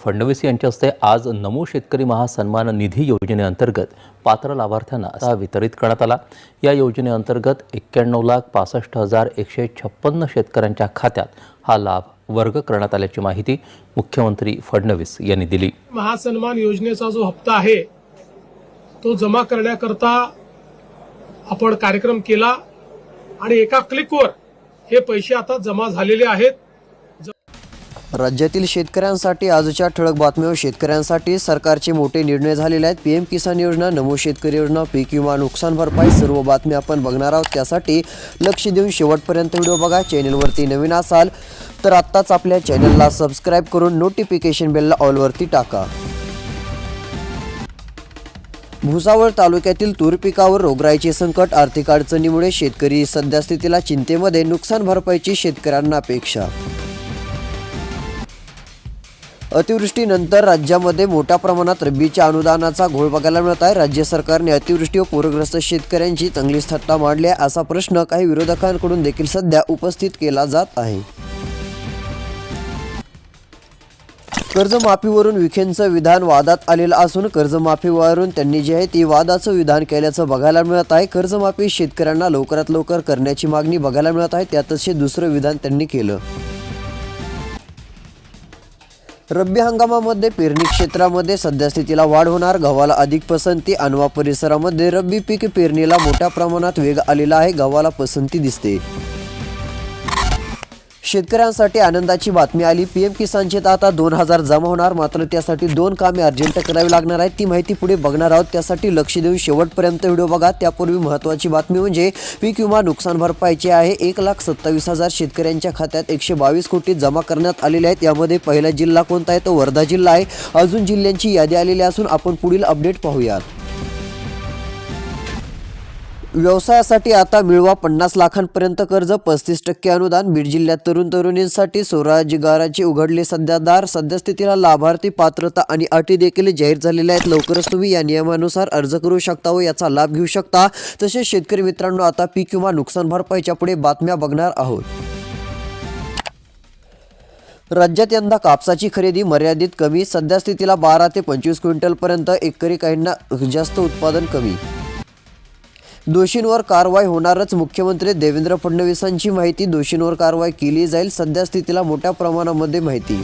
फडणवीस यांच्या हस्ते आज नमो शेतकरी महासन्मान निधी योजनेअंतर्गत पात्र लाभार्थ्यांना असा वितरित करण्यात आला. या योजनेअंतर्गत एक्क्याण्णव लाख पासष्ट हजार एकशे छप्पन्न शेतकऱ्यांच्या खात्यात हा लाभ वर्ग करण्यात आल्याची माहिती मुख्यमंत्री फडणवीस यांनी दिली. महासन्मान योजनेचा जो हप्ता आहे तो जमा करण्याकरता आपण कार्यक्रम केला आणि एका क्लिकवर हे पैसे आता जमा झालेले आहेत. राज्यातील शेतकऱ्यांसाठी आजच्या ठळक बातम्या शेतकऱ्यांसाठी सरकारचे मोठे निर्णय झालेले आहेत. पीएम किसान योजना नमो शेतकरी योजना पीक विमा नुकसान भरपाई सर्व बातम्या आपण बघणार आहोत. त्यासाठी लक्ष देऊन शेवटपर्यंत व्हिडिओ बघा. चॅनलवरती नवीन असाल तर आत्ताच आपल्या चॅनलला सबस्क्राईब करून नोटिफिकेशन बेलला ऑलवरती टाका. भुसावळ तालुक्यातील तूर पिकावर रोगराईचे संकट आर्थिक अडचणीमुळे शेतकरी सध्या स्थितीला चिंतेमध्ये. नुकसान भरपाईची शेतकऱ्यांना अपेक्षा अतिवृष्टीनंतर राज्यामध्ये मोठ्या प्रमाणात रब्बीच्या अनुदानाचा घोळ बघायला मिळत आहे. राज्य सरकारने अतिवृष्टी व पूरग्रस्त शेतकऱ्यांची चांगलीच थट्टा मांडली आहे. असा प्रश्न काही विरोधकांकडून देखील सध्या उपस्थित केला जात आहे. कर्जमाफीवरून विखेंचं विधान वादात आलेलं असून कर्जमाफीवरून त्यांनी जे आहे ती वादाचं विधान केल्याचं बघायला मिळत आहे. कर्जमाफी शेतकऱ्यांना लवकरात लवकर करण्याची मागणी बघायला मिळत आहे. त्यातच हे दुसरं विधान त्यांनी केलं. रब्बी हंगामामध्ये पेरणी क्षेत्रामध्ये सध्यास्थितीला वाढ होणार. गव्हाला अधिक पसंती. अनवा परिसरामध्ये रब्बी पीक पेरणीला मोठ्या प्रमाणात वेग आलेला आहे. गव्हाला पसंती दिसते. शेतकऱ्यांसाठी आनंदाची बातमी आली. पीएम किसानचे तर आता दोन हजार जमा होणार. मात्र त्यासाठी दोन कामे अर्जंट करावी लागणार आहेत. ती माहिती पुढे बघणार आहोत. त्यासाठी लक्ष देऊन शेवटपर्यंत व्हिडिओ बघा. त्यापूर्वी महत्त्वाची बातमी म्हणजे पीक विमा नुकसान भरपाईचे आहे. एक लाख सत्तावीस हजार शेतकऱ्यांच्या खात्यात एकशे बावीस कोटी जमा करण्यात आलेले आहेत. यामध्ये पहिला जिल्हा कोणता आहे? तो वर्धा जिल्हा आहे. अजून जिल्ह्यांची यादी आलेली असून आपण पुढील अपडेट पाहूयात. व्यवसायासाठी आता मिळवा पन्नास लाखांपर्यंत कर्ज पस्तीस टक्के अनुदान बीड जिल्ह्यात तरुण तरुणींसाठी स्वरोजगाराचे उघडले सध्या दार. सद्यस्थितीला लाभार्थी पात्रता आणि अटी देखील जाहीर झालेल्या आहेत. लवकरच तुम्ही या नियमानुसार अर्ज करू शकता व याचा लाभ घेऊ शकता. तसेच शेतकरी मित्रांनो आता पीक किंवा नुकसान भरपाईच्या पुढे बातम्या बघणार आहोत. राज्यात यंदा कापसाची खरेदी मर्यादित कमी. सध्या स्थितीला बारा ते पंचवीस क्विंटलपर्यंत एकरी काहींना जास्त उत्पादन कमी. दोषींवर कारवाई होणारच. मुख्यमंत्री देवेंद्र फडणवीसांची माहिती दोषींवर कारवाई केली जाईल सध्या स्थितीला मोठ्या प्रमाणामध्ये माहिती.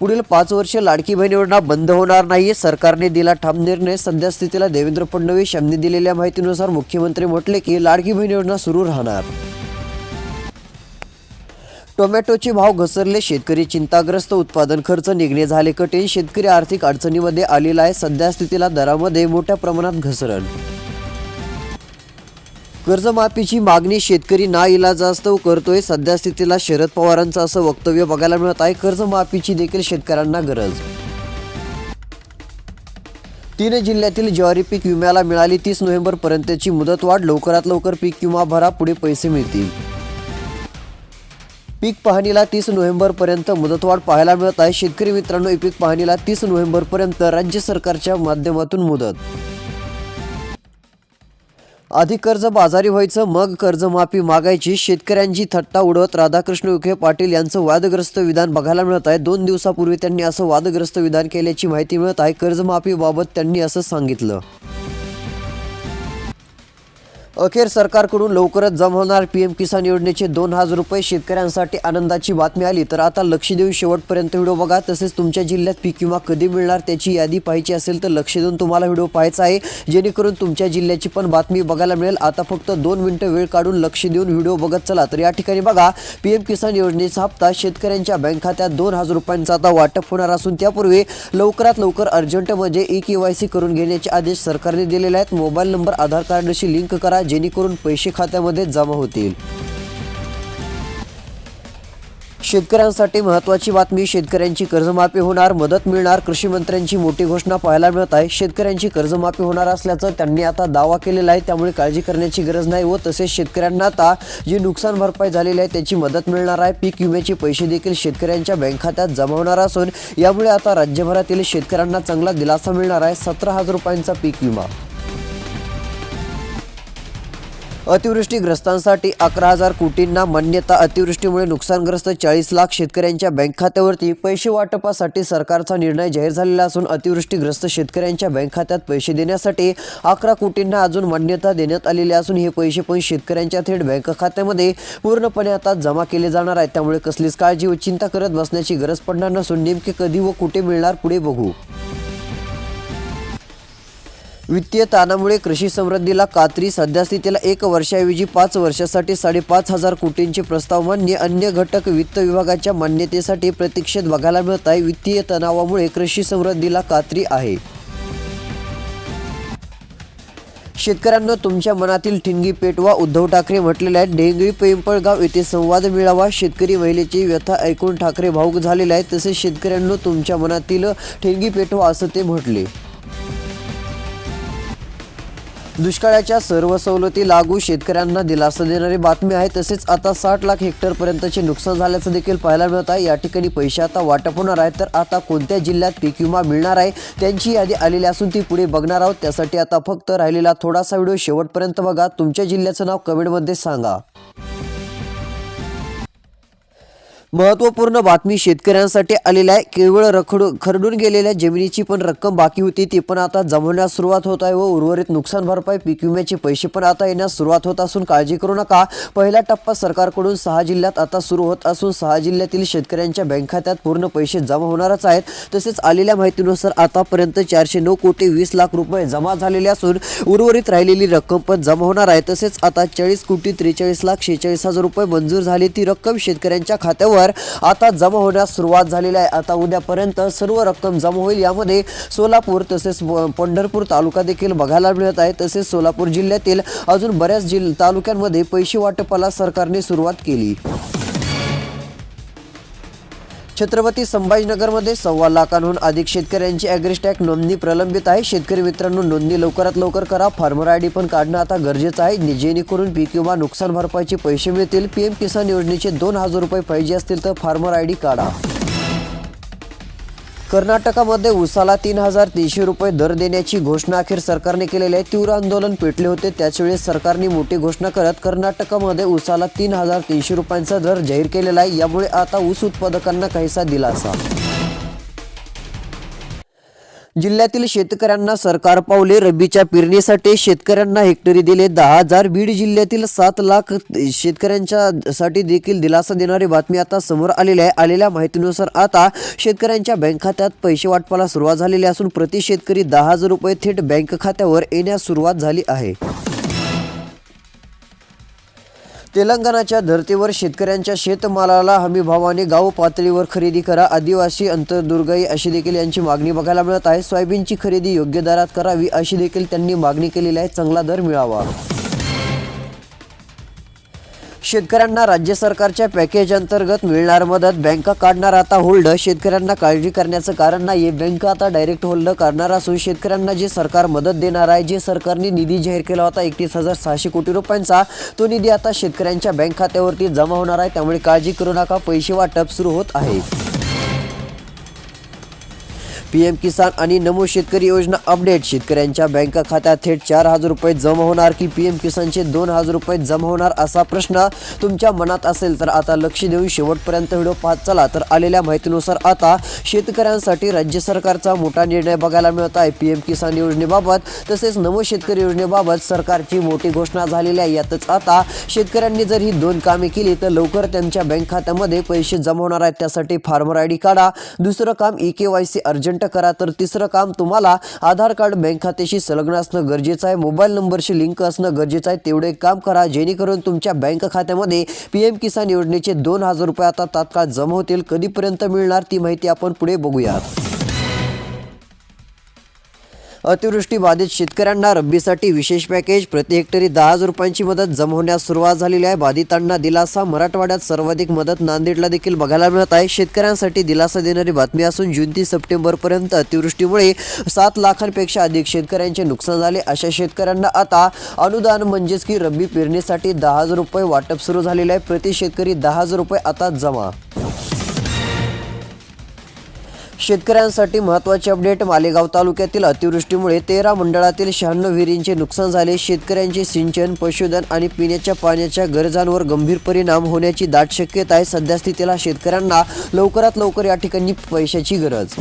पुढील पाच वर्ष लाडकी बहीण योजना बंद होणार नाही सरकारने दिला ठाम निर्णय. सध्या स्थितीला देवेंद्र फडणवीस यांनी दिलेल्या माहितीनुसार मुख्यमंत्री म्हटले की लाडकी बहीण योजना सुरू राहणार. टोमॅटोचे भाव घसरले. शेतकरी चिंताग्रस्त. उत्पादन खर्च निघणे झाले कठीण. शेतकरी आर्थिक अडचणीमध्ये आलेला आहे. सध्या स्थितीला दरामध्ये मोठ्या प्रमाणात घसरण. कर्जमाफीची मागणी शेतकरी ना इलाजास्तव करतोय. सध्या स्थितीला शरद पवारांचं असं वक्तव्य बघायला मिळत आहे. कर्जमाफीची देखील शेतकऱ्यांना गरज. तीन जिल्ह्यातील ज्वारी पीक विम्याला मिळाली. तीस नोव्हेंबर पर्यंतची मुदतवाढ. लवकरात लवकर पीक विमा भरा. पुढे पैसे मिळतील. पीक पाहणीला तीस नोव्हेंबरपर्यंत मुदतवाढ पाहायला मिळत आहे. शेतकरी मित्रांनो ही पीक पाहणीला तीस नोव्हेंबरपर्यंत राज्य सरकारच्या माध्यमातून मुदत. आधी कर्ज बाजारी व्हायचं मग कर्जमाफी मागायची. शेतकऱ्यांची थट्टा उडवत राधाकृष्ण विखे पाटील यांचं वादग्रस्त विधान बघायला मिळत आहे. दोन दिवसापूर्वी त्यांनी असं वादग्रस्त विधान केल्याची माहिती मिळत आहे. कर्जमाफीबाबत त्यांनी असं सांगितलं. अखेर सरकारकडून लवकरच जमा होणार पी एम किसान योजनेचे दोन हजार रुपये शेतकऱ्यांसाठी आनंदाची बातमी आली. तर आता लक्ष देऊन शेवटपर्यंत व्हिडिओ बघा. तसेच तुमच्या जिल्ह्यात पीक विमा कधी मिळणार त्याची यादी पाहायची असेल तर लक्ष देऊन तुम्हाला व्हिडिओ पाहायचा आहे. जेणेकरून तुमच्या जिल्ह्याची पण बातमी बघायला मिळेल. आता फक्त दोन मिनटं वेळ काढून लक्ष देऊन व्हिडिओ बघत चला. तर या ठिकाणी बघा पीएम किसान योजनेचा हप्ता शेतकऱ्यांच्या बँक खात्यात दोन हजार रुपयांचा आता वाटप होणार असून त्यापूर्वी लवकरात लवकर अर्जंट म्हणजे ई के वाय सी करून घेण्याचे आदेश सरकारने दिलेले आहेत. मोबाईल नंबर आधार कार्डशी लिंक करा. जेणेकरून पैसे खात्यामध्ये जमा होतील. शेतकऱ्यांसाठी महत्त्वाची बातमी शेतकऱ्यांची कर्जमाफी होणार मदत मिळणार कृषी मंत्र्यांची मोठी घोषणा पाहायला मिळत आहे. शेतकऱ्यांची कर्जमाफी होणार असल्याचं त्यांनी आता दावा केलेला आहे. त्यामुळे काळजी करण्याची गरज नाही व तसेच शेतकऱ्यांना आता जी नुकसान भरपाई झालेली आहे त्याची मदत मिळणार आहे. पीक विम्याचे पैसे देखील शेतकऱ्यांच्या बँक खात्यात जमा होणार असून यामुळे आता राज्यभरातील शेतकऱ्यांना चांगला दिलासा मिळणार आहे. सतरा हजार रुपयांचा पीक विमा अतिवृष्टीग्रस्तांसाठी अकरा हजार कोटींना मान्यता. अतिवृष्टीमुळे नुकसानग्रस्त चाळीस लाख शेतकऱ्यांच्या बँक खात्यावरती पैसे वाटपासाठी सरकारचा निर्णय जाहीर झालेला असून अतिवृष्टीग्रस्त शेतकऱ्यांच्या बँक खात्यात पैसे देण्यासाठी अकरा कोटींना अजून मान्यता देण्यात आलेली असून हे पैसे पण शेतकऱ्यांच्या थेट बँक खात्यामध्ये पूर्णपणे आता जमा केले जाणार आहेत. त्यामुळे कसलीच काळजी व चिंता करत बसण्याची गरज पडणार नसून नेमके कधी व कुठे मिळणार पुढे बघू. वित्तीय ताणामुळे कृषी समृद्धीला कात्री. सध्यास्थितीला एक वर्षाऐवजी पाच वर्षासाठी साडेपाच हजार कोटींचे प्रस्ताव मान्य. अन्य घटक वित्त विभागाच्या मान्यतेसाठी प्रतीक्षेत बघायला मिळत आहे. वित्तीय तणावामुळे कृषी समृद्धीला कात्री आहे. शेतकऱ्यांना तुमच्या मनातील ठिणगी पेटवा उद्धव ठाकरे म्हटलेले आहेत. ढेंगळी पिंपळगाव येथे संवाद मिळावा. शेतकरी महिलेची व्यथा ऐकून ठाकरे भाऊक झालेले आहेत. तसेच शेतकऱ्यांना तुमच्या मनातील ठिणगी पेटवा असं ते म्हटले. दुष्काळाच्या सर्व सवलती लागू शेतकऱ्यांना दिलासा देणारी बातमी आहे. तसेच आता साठ लाख हेक्टरपर्यंतचे नुकसान झाल्याचं देखील पाहायला मिळत आहे. या ठिकाणी पैसे आता वाटप होणार आहे तर आता कोणत्या जिल्ह्यात पीक विमा मिळणार आहे? त्यांची यादी आलेली असून ती पुढे बघणार आहोत. त्यासाठी आता फक्त राहिलेला थोडासा व्हिडिओ शेवटपर्यंत बघा. तुमच्या जिल्ह्याचं नाव कमेंटमध्ये सांगा. महत्त्वपूर्ण बातमी शेतकऱ्यांसाठी आलेली आहे. केवळ रखडू खरडून गेलेल्या जमिनीची पण रक्कम बाकी होती ती पण आता जमवण्यास सुरुवात होत आहे व उर्वरित नुकसान भरपाई पीक विम्याचे पैसे पण आता येण्यास सुरुवात होत असून काळजी करू नका. पहिला टप्पा सरकारकडून सहा जिल्ह्यात आता सुरू होत असून सहा जिल्ह्यातील शेतकऱ्यांच्या बँक खात्यात पूर्ण पैसे जमा होणारच आहेत. तसेच आलेल्या माहितीनुसार आतापर्यंत चारशे नऊ कोटी वीस लाख रुपये जमा झालेले असून उर्वरित राहिलेली रक्कम पण जमा होणार आहे. तसेच आता चाळीस कोटी त्रेचाळीस लाख शेहेचाळीस हजार रुपये मंजूर झाली. ती रक्कम शेतकऱ्यांच्या खात्यावर आता जमा होण्यास सुरुवात झालेली आहे. आता उद्यापर्यंत सर्व रक्कम जमा होईल. यामध्ये सोलापूर तसेच पंढरपूर तालुका देखील बघायला मिळत आहे. तसेच सोलापूर जिल्ह्यातील अजून बऱ्याच जिल तालुक्यांमध्ये पैसे वाटपाला सरकारने सुरुवात केली. छत्रपती संभाजीनगरमध्ये सव्वा लाखांहून अधिक शेतकऱ्यांची ॲग्रिस्टॅक नोंदणी प्रलंबित आहे. शेतकरी मित्रांनो नोंदणी लवकरात लवकर करा. फार्मर आय डी पण काढणं आता गरजेचं आहे. जेणेकरून पीक विमा नुकसान भरपाईचे पैसे मिळतील. पीएम किसान योजनेचे दोन हजार रुपये पाहिजे असतील तर फार्मर आय डी काढा. कर्नाटकामध्ये उसाला तीन हजार तीनशे रुपये दर देण्याची घोषणा अखेर सरकारने केलेली आहे. तीव्र आंदोलन पेटले होते. त्याचवेळी सरकारने मोठी घोषणा करत कर्नाटकामध्ये उसाला तीन हजार तीनशे रुपयांचा दर जाहीर केलेला आहे. यामुळे आता ऊस उत्पादकांना काहीसा दिलासा. जिल्ह्यातील शेतकऱ्यांना सरकार पावले रब्बीच्या पेरणीसाठी शेतकऱ्यांना हेक्टरी दिले दहा हजार. बीड जिल्ह्यातील सात लाख शेतकऱ्यांच्या साठी देखील दिलासा देणारी बातमी आता समोर आलेली आहे. आलेल्या माहितीनुसार आता शेतकऱ्यांच्या बँक खात्यात पैसे वाटपाला सुरुवात झालेली असून प्रति शेतकरी दहा हजार रुपये थेट बँक खात्यावर येण्यास सुरुवात झाली आहे. तेलंगणाच्या धर्तीवर शेतकऱ्यांच्या शेतमालाला हमीभावाने गाव पातळीवर खरेदी करा आदिवासी अंतर्दुर्गाई अशी देखील यांची मागणी बघायला मिळत आहे. सोयाबीनची खरेदी योग्य दरात करावी अशी देखील त्यांनी मागणी केलेली आहे. चांगला दर मिळावा. शेतकऱ्यांना राज्य सरकारच्या पॅकेज अंतर्गत मिळणार मदत बँका काढणार आता होल्ड शेतकऱ्यांना काळजी करण्याचं कारण नाही बँक आता डायरेक्ट होल्ड करणार असून शेतकऱ्यांना जे सरकार मदत देणार आहे जे सरकारने निधी जाहीर केला होता एकतीस हजार सहाशे कोटी रुपयांचा तो निधी आता शेतकऱ्यांच्या बँक खात्यावरती जमा होणार आहे. त्यामुळे काळजी करू नका पैसे वाटप सुरू होत आहे. पीएम किसान आणि नमो शेतकरी योजना अपडेट. शेतकऱ्यांच्या बँक खात्यात थेट चार हजार रुपये जमा होणार की पीएम किसानचे दोन हजार रुपये जमा होणार असा प्रश्न तुमच्या मनात असेल तर आता लक्ष देऊन शेवटपर्यंत व्हिडिओ पाहत चला. तर आलेल्या माहितीनुसार आता शेतकऱ्यांसाठी राज्य सरकारचा मोठा निर्णय बघायला मिळत आहे. पीएम किसान योजनेबाबत तसेच नमो शेतकरी योजनेबाबत सरकारची मोठी घोषणा झालेली आहे. यातच आता शेतकऱ्यांनी जर ही दोन कामे केली तर लवकर त्यांच्या बँक खात्यामध्ये पैसे जमा होणार आहेत. त्यासाठी फार्मर आय डी काढा. दुसरं काम E K Y C urgent करा. तर तिसरं काम तुम्हाला आधार कार्ड बँक खात्याशी संलग्न असणं गरजेचं आहे. मोबाईल नंबरशी लिंक असणं गरजेचं आहे. तेवढे काम करा. जेणेकरून तुमच्या बँक खात्यामध्ये पी एम किसान योजनेचे दोन हजार रुपये आता तात्काळ जमा होतील. कधीपर्यंत मिळणार ती माहिती आपण पुढे बघूयात. अतिवृष्टी बाधित शेतकऱ्यांना रब्बीसाठी विशेष पॅकेज. प्रति हेक्टरी दहा हजार रुपयांची मदत जमा होण्यास सुरुवात झालेली आहे. बाधितांना दिलासा. मराठवाड्यात सर्वाधिक मदत नांदेडला देखील बघायला मिळत आहे. शेतकऱ्यांसाठी दिलासा देणारी बातमी असून जून ते सप्टेंबरपर्यंत अतिवृष्टीमुळे सात लाखांपेक्षा अधिक शेतकऱ्यांचे नुकसान झाले. अशा शेतकऱ्यांना आता अनुदान म्हणजेच की रब्बी पेरणीसाठी दहा हजार रुपये वाटप सुरू झालेले आहे. प्रति शेतकरी दहा हजार रुपये आता जमा. शेतकऱ्यांसाठी महत्त्वाचे अपडेट मालेगाव तालुक्यातील अतिवृष्टीमुळे तेरा मंडळातील शहाण्णव विहिरींचे नुकसान झाले. शेतकऱ्यांचे सिंचन पशुधन आणि पिण्याच्या पाण्याच्या गरजांवर गंभीर परिणाम होण्याची दाट शक्यता आहे. सध्या स्थितीला शेतकऱ्यांना लवकरात लवकर या ठिकाणी पैशाची गरज.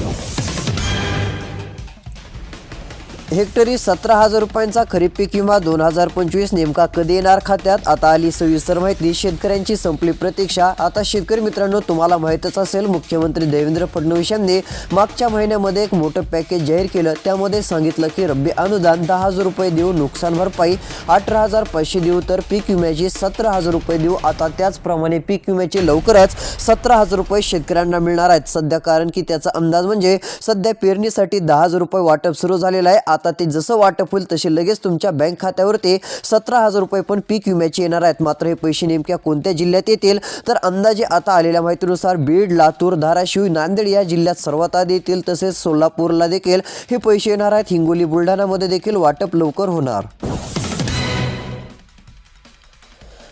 हेक्टरी सतरा हजार रुपयांचा खरीप पीक विमा दोन हजार पंचवीस नेमका कधी येणार खात्यात? आता आली सविस्तर माहिती. शेतकऱ्यांची संपली प्रतीक्षा. आता शेतकरी मित्रांनो तुम्हाला माहीतच असेल मुख्यमंत्री देवेंद्र फडणवीस यांनी मागच्या महिन्यामध्ये एक मोठं पॅकेज जाहीर केलं. त्यामध्ये सांगितलं की रब्बी अनुदान दहा हजार रुपये देऊ नुकसान भरपाई अठरा हजार पाचशे देऊ तर पीक विम्याची सतरा हजार रुपये देऊ. आता त्याचप्रमाणे पीक विम्याचे लवकरच सतरा हजार रुपये शेतकऱ्यांना मिळणार आहेत. सध्या कारण की त्याचा अंदाज म्हणजे सध्या पेरणीसाठी दहा हजार रुपये वाटप सुरू झालेलं आहे. आता आता ते जसं वाटप होईल तसे लगेच तुमच्या बँक खात्यावर ते सतरा हजार रुपये पण पीक विम्याचे येणार आहेत. मात्र हे पैसे नेमक्या कोणत्या जिल्ह्यात येतील? तर अंदाजे आता आलेल्या माहितीनुसार बीड लातूर धाराशिव नांदेड या जिल्ह्यात सर्वात आधी येतील. तसेच सोलापूरला देखील हे पैसे येणार आहेत. हिंगोली बुलढाणामध्ये देखील वाटप लवकर होणार.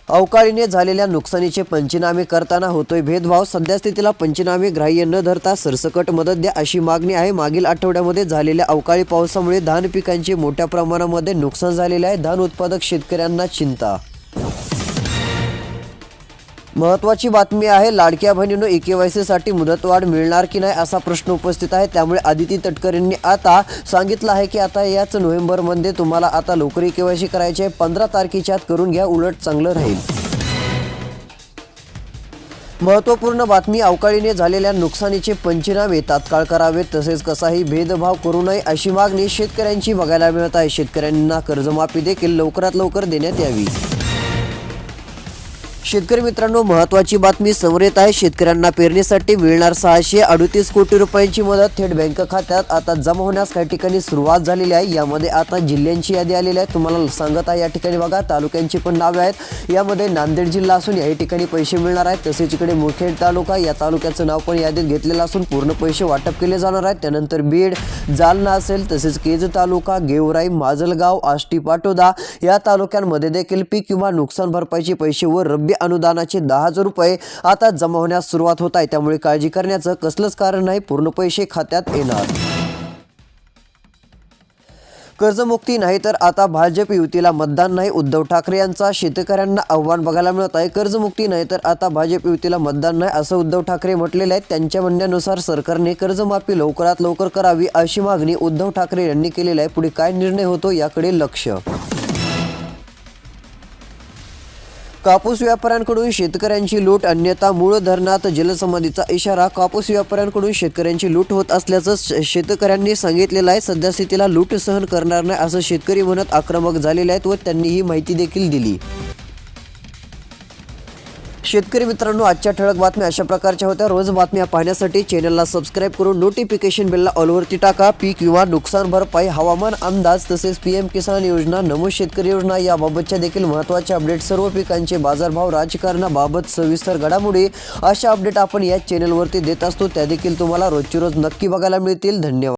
अवकाळीने झालेल्या नुकसानीचे पंचनामे करताना होतोय भेदभाव. सध्यास्थितीला पंचनामे ग्राह्य न धरता सरसकट मदत द्या अशी मागणी आहे. मागील आठवड्यामध्ये झालेल्या अवकाळी पावसामुळे धान पिकांचे मोठ्या प्रमाणामध्ये नुकसान झालेले आहे. धान उत्पादक शेतकऱ्यांना चिंता महत्वाची बातमी आहे लाडक्या बहिणीनं ई के वायसाठी मुदतवाढ मिळणार की नाही असा प्रश्न उपस्थित आहे. त्यामुळे आदिती तटकर यांनी आता सांगितलं आहे की आता याच नोव्हेंबरमध्ये तुम्हाला आता लवकर ई के वाय सी करायची आहे. पंधरा तारखेच्या आत करून घ्या उलट चांगलं राहील. महत्त्वपूर्ण बातमी अवकाळीने झालेल्या नुकसानीचे पंचनामे तात्काळ करावेत. तसेच कसाही भेदभाव करू नये अशी मागणी शेतकऱ्यांची बघायला मिळत आहे. शेतकऱ्यांना कर्जमाफी देखील लवकरात लवकर देण्यात यावी. शेतकरी मित्रांनो महत्वाची बातमी समोर येत आहे. शेतकऱ्यांना पेरणीसाठी मिळणार सहाशे अडतीस कोटी रुपयांची मदत. थेट बँक खात्यात आता जमा होण्यास काही ठिकाणी सुरुवात झालेली आहे. यामध्ये आता जिल्ह्यांची यादी आलेली आहे. तुम्हाला सांगत आहे या ठिकाणी बघा तालुक्यांची पण नावे आहेत. यामध्ये नांदेड जिल्हा असून याही ठिकाणी पैसे मिळणार आहेत. तसेच इकडे मुखेड तालुका या तालुक्याचं नाव पण यादीत घेतलेलं असून पूर्ण पैसे वाटप केले जाणार आहेत. त्यानंतर बीड जालना असेल तसेच केज तालुका गेवराई माजलगाव आष्टी पाटोदा या तालुक्यांमध्ये देखील पीक किंवा नुकसान भरपाईचे पैसे व रब्बी अनुदानाचे दहा हजार रुपये आता जमा होण्यास सुरुवात होत आहे. त्यामुळे काळजी करण्याचं कसलंच कारण नाही. पूर्ण पैसे खात्यात येणार. कर्जमुक्ती नाही तर आता भाजप युतीला मतदान नाही. उद्धव ठाकरे यांचा शेतकऱ्यांना आव्हान बघायला मिळत आहे. कर्जमुक्ती नाही तर आता भाजप युतीला मतदान नाही असं उद्धव ठाकरे म्हटलेले आहेत. त्यांच्या म्हणण्यानुसार सरकारने कर्जमाफी लवकरात लवकर करावी अशी मागणी उद्धव ठाकरे यांनी केलेली आहे. पुढे काय निर्णय होतो याकडे लक्ष. कापूस व्यापाऱ्यांकडून शेतकऱ्यांची लूट अन्यथा मूळ धरणात जलसमाधीचा इशारा कापूस व्यापाऱ्यांकडून शेतकऱ्यांची लूट होत असल्याचं श- शेतकऱ्यांनी सांगितलेलं आहे. सध्या स्थितीला लूट सहन करणार नाही असं शेतकरी म्हणत आक्रमक झालेले आहेत व त्यांनी ही माहिती देखील दिली. शेतकरी मित्रांनो आजच्या ठळक बातम्या अशा प्रकारच्या होत्या. रोज बातम्या पाहण्यासाठी चॅनलला सबस्क्राईब करून नोटिफिकेशन बेलला ऑलवरती टाका. पीक किंवा नुकसान भरपाई हवामान अंदाज तसेच पीएम किसान योजना नमो शेतकरी योजना याबाबतच्या देखील महत्त्वाचे अपडेट सर्व पिकांचे बाजारभाव राजकारणाबाबत सविस्तर घडामोडी अशा अपडेट आपण या चॅनलवरती देत असतो. त्या देखील तुम्हाला रोजची रोज नक्की बघायला मिळतील. धन्यवाद.